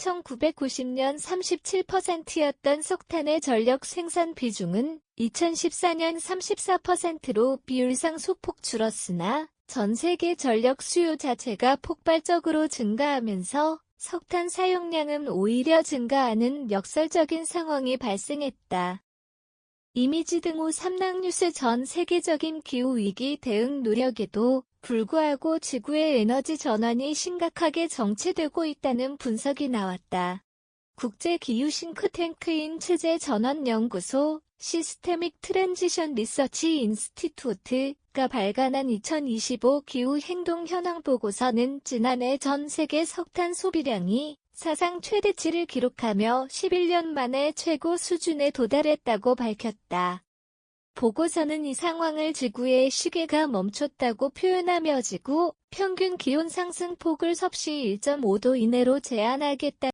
1990년 37%였던 석탄의 전력 생산 비중은 2014년 34%로 비율상 소폭 줄었으나 전 세계 전력 수요 자체가 폭발적으로 증가하면서 석탄 사용량은 오히려 증가하는 역설적인 상황이 발생했다. 이미지 등호 3랑 뉴스 전 세계적인 기후위기 대응 노력에도 불구하고 지구의 에너지 전환이 심각하게 정체되고 있다는 분석이 나왔다. 국제 기후 싱크탱크인 체제 전환 연구소 시스테믹 트랜지션 리서치 인스티튜트가 발간한 2025 기후 행동 현황 보고서는 지난해 전 세계 석탄 소비량이 사상 최대치를 기록하며 11년 만에 최고 수준에 도달했다고 밝혔다. 보고서는 이 상황을 지구의 시계가 멈췄다고 표현하며 지구 평균 기온 상승폭을 섭씨 1.5도 이내로 제한하겠다.